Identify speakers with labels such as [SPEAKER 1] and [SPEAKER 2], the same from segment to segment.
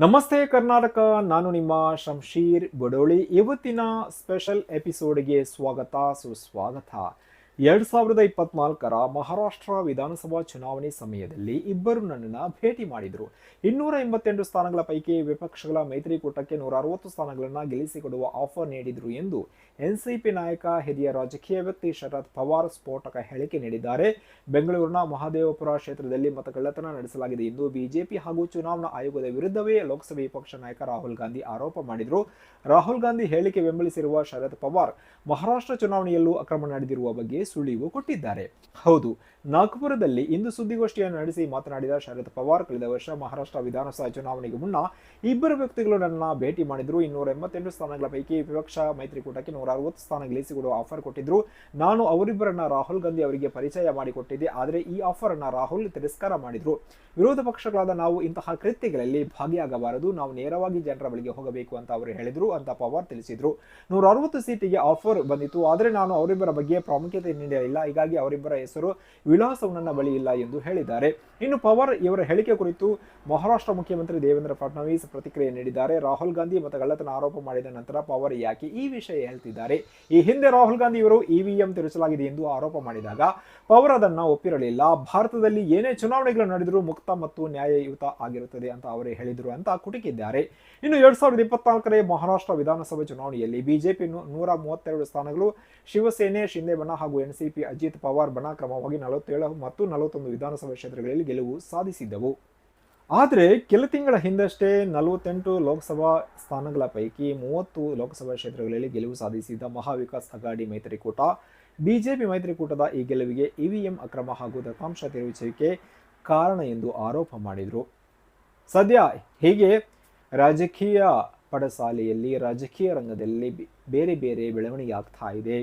[SPEAKER 1] ನಮಸ್ತೆ ಕರ್ನಾಟಕ ನಾನು ನಿಮ್ಮ ಶಂಶೀರ್ ಬಡೋಳಿ. ಇವತ್ತಿನ ಸ್ಪೆಷಲ್ ಎಪಿಸೋಡ್ಗೆ ಸ್ವಾಗತ ಸುಸ್ವಾಗತ. ಎರಡ್ ಸಾವಿರದ ಇಪ್ಪತ್ನಾಲ್ಕರ ಮಹಾರಾಷ್ಟ್ರ ವಿಧಾನಸಭಾ ಚುನಾವಣೆ ಸಮಯದಲ್ಲಿ ಇಬ್ಬರು ನನ್ನನ್ನು ಭೇಟಿ ಮಾಡಿದರು. ಇನ್ನೂರ ಎಂಬತ್ತೆಂಟು ಸ್ಥಾನಗಳ ಪೈಕಿ ವಿಪಕ್ಷಗಳ ಮೈತ್ರಿಕೂಟಕ್ಕೆ ನೂರ ಅರವತ್ತು ಸ್ಥಾನಗಳನ್ನು ಗೆಲ್ಲಿಸಿಕೊಡುವ ಆಫರ್ ನೀಡಿದರು ಎಂದು ಎನ್ಸಿಪಿ ನಾಯಕ, ಹಿರಿಯ ರಾಜಕೀಯ ವ್ಯಕ್ತಿ ಶರದ್ ಪವಾರ್ ಸ್ಫೋಟಕ ಹೇಳಿಕೆ ನೀಡಿದ್ದಾರೆ. ಬೆಂಗಳೂರಿನ ಮಹಾದೇವಪುರ ಕ್ಷೇತ್ರದಲ್ಲಿ ಮತಗಳ್ಳತನ ನಡೆಸಲಾಗಿದೆ ಎಂದು ಬಿಜೆಪಿ ಹಾಗೂ ಚುನಾವಣಾ ಆಯೋಗದ ವಿರುದ್ಧವೇ ಲೋಕಸಭೆ ವಿಪಕ್ಷ ನಾಯಕ ರಾಹುಲ್ ಗಾಂಧಿ ಆರೋಪ ಮಾಡಿದರು. ರಾಹುಲ್ ಗಾಂಧಿ ಹೇಳಿಕೆ ಬೆಂಬಲಿಸಿರುವ ಶರದ್ ಪವಾರ್ ಮಹಾರಾಷ್ಟ್ರ ಚುನಾವಣೆಯಲ್ಲೂ ಅಕ್ರಮ ನಡೆದಿರುವ ಬಗ್ಗೆ ಸುಳಿವು ಕೊಟ್ಟಿದ್ದಾರೆ. ಹೌದು, ನಾಗ್ಪುರದಲ್ಲಿ ಇಂದು ಸುದ್ದಿಗೋಷ್ಠಿಯನ್ನು ನಡೆಸಿ ಮಾತನಾಡಿದ ಶರದ್ ಪವಾರ್, ಕಳೆದ ವರ್ಷ ಮಹಾರಾಷ್ಟ್ರ ವಿಧಾನಸಭಾ ಚುನಾವಣೆಗೆ ಮುನ್ನ ಇಬ್ಬರು ವ್ಯಕ್ತಿಗಳು ನನ್ನ ಭೇಟಿ ಮಾಡಿದ್ರು. ಇನ್ನೂರ ಎಂಬತ್ತೆಂಟು ಸ್ಥಾನಗಳ ಪೈಕಿ ವಿಪಕ್ಷ ಮೈತ್ರಿಕೂಟಕ್ಕೆ ನೂರ ಅರವತ್ತು ಸ್ಥಾನ ಗೆಲ್ಲಿಸಿಕೊಡುವ ಆಫರ್ ಕೊಟ್ಟಿದ್ರು. ನಾನು ಅವರಿಬ್ಬರನ್ನ ರಾಹುಲ್ ಗಾಂಧಿ ಅವರಿಗೆ ಪರಿಚಯ ಮಾಡಿಕೊಟ್ಟಿದ್ದೆ, ಆದರೆ ಈ ಆಫರ್ ಅನ್ನ ರಾಹುಲ್ ತಿರಸ್ಕಾರ ಮಾಡಿದ್ರು. ವಿರೋಧ ಪಕ್ಷಗಳಾದ ನಾವು ಇಂತಹ ಕೃತ್ಯಗಳಲ್ಲಿ ಭಾಗಿಯಾಗಬಾರದು, ನಾವು ನೇರವಾಗಿ ಜನರ ಬಳಿಗೆ ಹೋಗಬೇಕು ಅಂತ ಅವರು ಹೇಳಿದ್ರು ಅಂತ ಪವಾರ್ ತಿಳಿಸಿದ್ರು. ನೂರ ಅರವತ್ತು ಸೀಟಿಗೆ ಆಫರ್ ಬಂದಿತ್ತು, ಆದರೆ ನಾನು ಅವರಿಬ್ಬರ ಬಗ್ಗೆ ಪ್ರಾಮುಖ್ಯತೆ ನೀಡಲಿಲ್ಲ ಹೀಗಾಗಿ ಅವರಿಬ್ಬರ ಹೆಸರು ವಿಳಾಸವು ನನ್ನ ಬಳಿ ಇಲ್ಲ ಎಂದು ಹೇಳಿದ್ದಾರೆ. ಇನ್ನು ಪವಾರ್ ಇವರ ಹೇಳಿಕೆ ಕುರಿತು ಮಹಾರಾಷ್ಟ್ರ ಮುಖ್ಯಮಂತ್ರಿ ದೇವೇಂದ್ರ ಫಡ್ನವೀಸ್ ಪ್ರತಿಕ್ರಿಯೆ ನೀಡಿದ್ದಾರೆ. ರಾಹುಲ್ ಗಾಂಧಿ ಮತಗಳ್ಳತನ ಆರೋಪ ಮಾಡಿದ ನಂತರ ಪವಾರ್ ಯಾಕೆ ಈ ವಿಷಯ ಹೇಳ್ತಿದ್ದಾರೆ? ಈ ಹಿಂದೆ ರಾಹುಲ್ ಗಾಂಧಿ ಇವರು ಇವಿಎಂ ತಿರುಚಲಾಗಿದೆ ಎಂದು ಆರೋಪ ಮಾಡಿದಾಗ ಪವರ್ ಅದನ್ನ ಒಪ್ಪಿರಲಿಲ್ಲ. ಭಾರತದಲ್ಲಿ ಏನೇ ಚುನಾವಣೆಗಳು ನಡೆದರೂ ಮುಕ್ತ ಮತ್ತು ನ್ಯಾಯಯುತ ಆಗಿರುತ್ತದೆ ಅಂತ ಅವರೇ ಹೇಳಿದರು ಅಂತ ಕುಟುಕಿದ್ದಾರೆ. ಇನ್ನು ಎರಡ್ ಸಾವಿರದ ಇಪ್ಪತ್ತ್ನಾಲ್ಕರ ಮಹಾರಾಷ್ಟ್ರ ವಿಧಾನಸಭೆ ಚುನಾವಣೆಯಲ್ಲಿ ಬಿಜೆಪಿ ನೂರ ಮೂವತ್ತೆರಡು ಸ್ಥಾನಗಳು ಶಿವಸೇನೆ ಶಿಂದೆ ಬಣ್ಣ ಹಾಗೂ ಎನ್ಸಿಪಿ ಅಜಿತ್ ಪವಾರ್ ಬಣ ಕ್ರಮವಾಗಿ ನಲವತ್ತೇಳು ಮತ್ತು ನಲವತ್ತೊಂದು ವಿಧಾನಸಭಾ ಕ್ಷೇತ್ರಗಳಲ್ಲಿ ಗೆಲುವು ಸಾಧಿಸಿದ್ದವು. ಆದರೆ ಕೆಲ ತಿಂಗಳ ಹಿಂದಷ್ಟೇ ನಲವತ್ತೆಂಟು ಲೋಕಸಭಾ ಸ್ಥಾನಗಳ ಪೈಕಿ ಮೂವತ್ತು ಲೋಕಸಭಾ ಕ್ಷೇತ್ರಗಳಲ್ಲಿ ಗೆಲುವು ಸಾಧಿಸಿದ್ದ ಮಹಾವಿಕಾಸ್ ಅಘಾಡಿ ಮೈತ್ರಿಕೂಟ, ಬಿಜೆಪಿ ಮೈತ್ರಿಕೂಟದ ಈ ಗೆಲುವಿಗೆ ಇವಿಎಂ ಅಕ್ರಮ ಹಾಗೂ ದತ್ತಾಂಶ ತಿರುಗಿಸುವಿಕೆ ಕಾರಣ ಎಂದು ಆರೋಪ ಮಾಡಿದರು. ಸದ್ಯ ಹೀಗೆ ರಾಜಕೀಯ ಪಡಸಾಲೆಯಲ್ಲಿ, ರಾಜಕೀಯ ರಂಗದಲ್ಲಿ ಬೇರೆ ಬೇರೆ ಬೆಳವಣಿಗೆ ಆಗ್ತಾ ಇದೆ.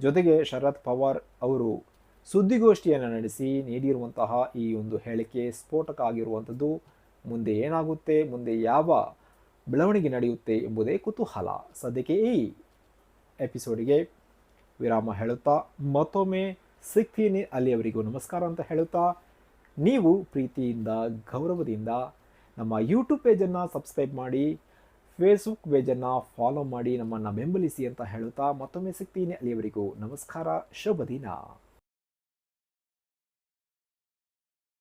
[SPEAKER 1] ಜೊತೆಗೆ ಶರದ್ ಪವಾರ್ ಅವರು ಸುದ್ದಿಗೋಷ್ಠಿಯನ್ನು ನಡೆಸಿ ನೀಡಿರುವಂತಹ ಈ ಒಂದು ಹೇಳಿಕೆ ಸ್ಫೋಟಕ ಆಗಿರುವಂಥದ್ದು ಮುಂದೆ ಏನಾಗುತ್ತೆ, ಮುಂದೆ ಯಾವ ಬೆಳವಣಿಗೆ ನಡೆಯುತ್ತೆ ಎಂಬುದೇ ಕುತೂಹಲ. ಸದ್ಯಕ್ಕೆ ಈ ಎಪಿಸೋಡಿಗೆ ವಿರಾಮ ಹೇಳುತ್ತಾ, ಮತ್ತೊಮ್ಮೆ ಸಿಗ್ತೀನಿ ಅಲ್ಲಿಯವರಿಗೂ ನಮಸ್ಕಾರ ಅಂತ ಹೇಳುತ್ತಾ, ನೀವು ಪ್ರೀತಿಯಿಂದ, ಗೌರವದಿಂದ ನಮ್ಮ ಯೂಟ್ಯೂಬ್ ಪೇಜನ್ನು ಸಬ್ಸ್ಕ್ರೈಬ್ ಮಾಡಿ ಫೇಸ್ಬುಕ್ ಪೇಜನ್ನು ಫಾಲೋ ಮಾಡಿ ನಮ್ಮನ್ನು ಬೆಂಬಲಿಸಿ ಅಂತ ಹೇಳುತ್ತಾ ಮತ್ತೊಮ್ಮೆ ಸಿಗ್ತೀನಿ ಅಲ್ಲಿಯವರೆಗೂ ನಮಸ್ಕಾರ ಶುಭ ದಿನ.